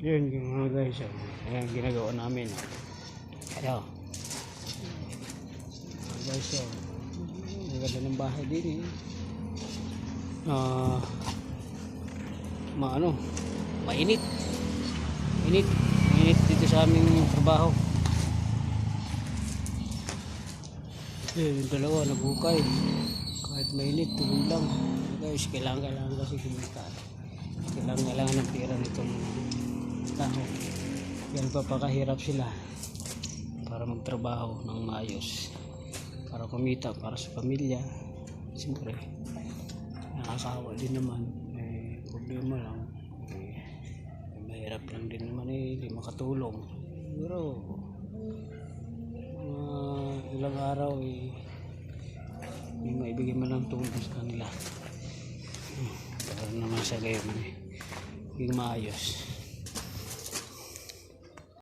Yun mga guys. Ayan ginagawa namin. Ayan. Guys. Oh. Ang ng bahay din eh. Ah. maano. Mainit. Mainit. Mainit dito sa aming trabaho. Eh, yung dalawa naghukay. Kahit mainit, tuloy lang. Guys, kailangan, kailangan kasi kumita. Kailangan, kailangan ng pera nitong tao. Yan papakahirap sila para magtrabaho ng maayos. Para kumita, para sa pamilya. Siyempre, nakakawa din naman. Eh, problema lang. Eh, mahirap lang din naman eh, hindi makatulong. Pero, mga ilang araw eh may maibigay man lang tulong sa kanila para naman sa gayon eh yung maayos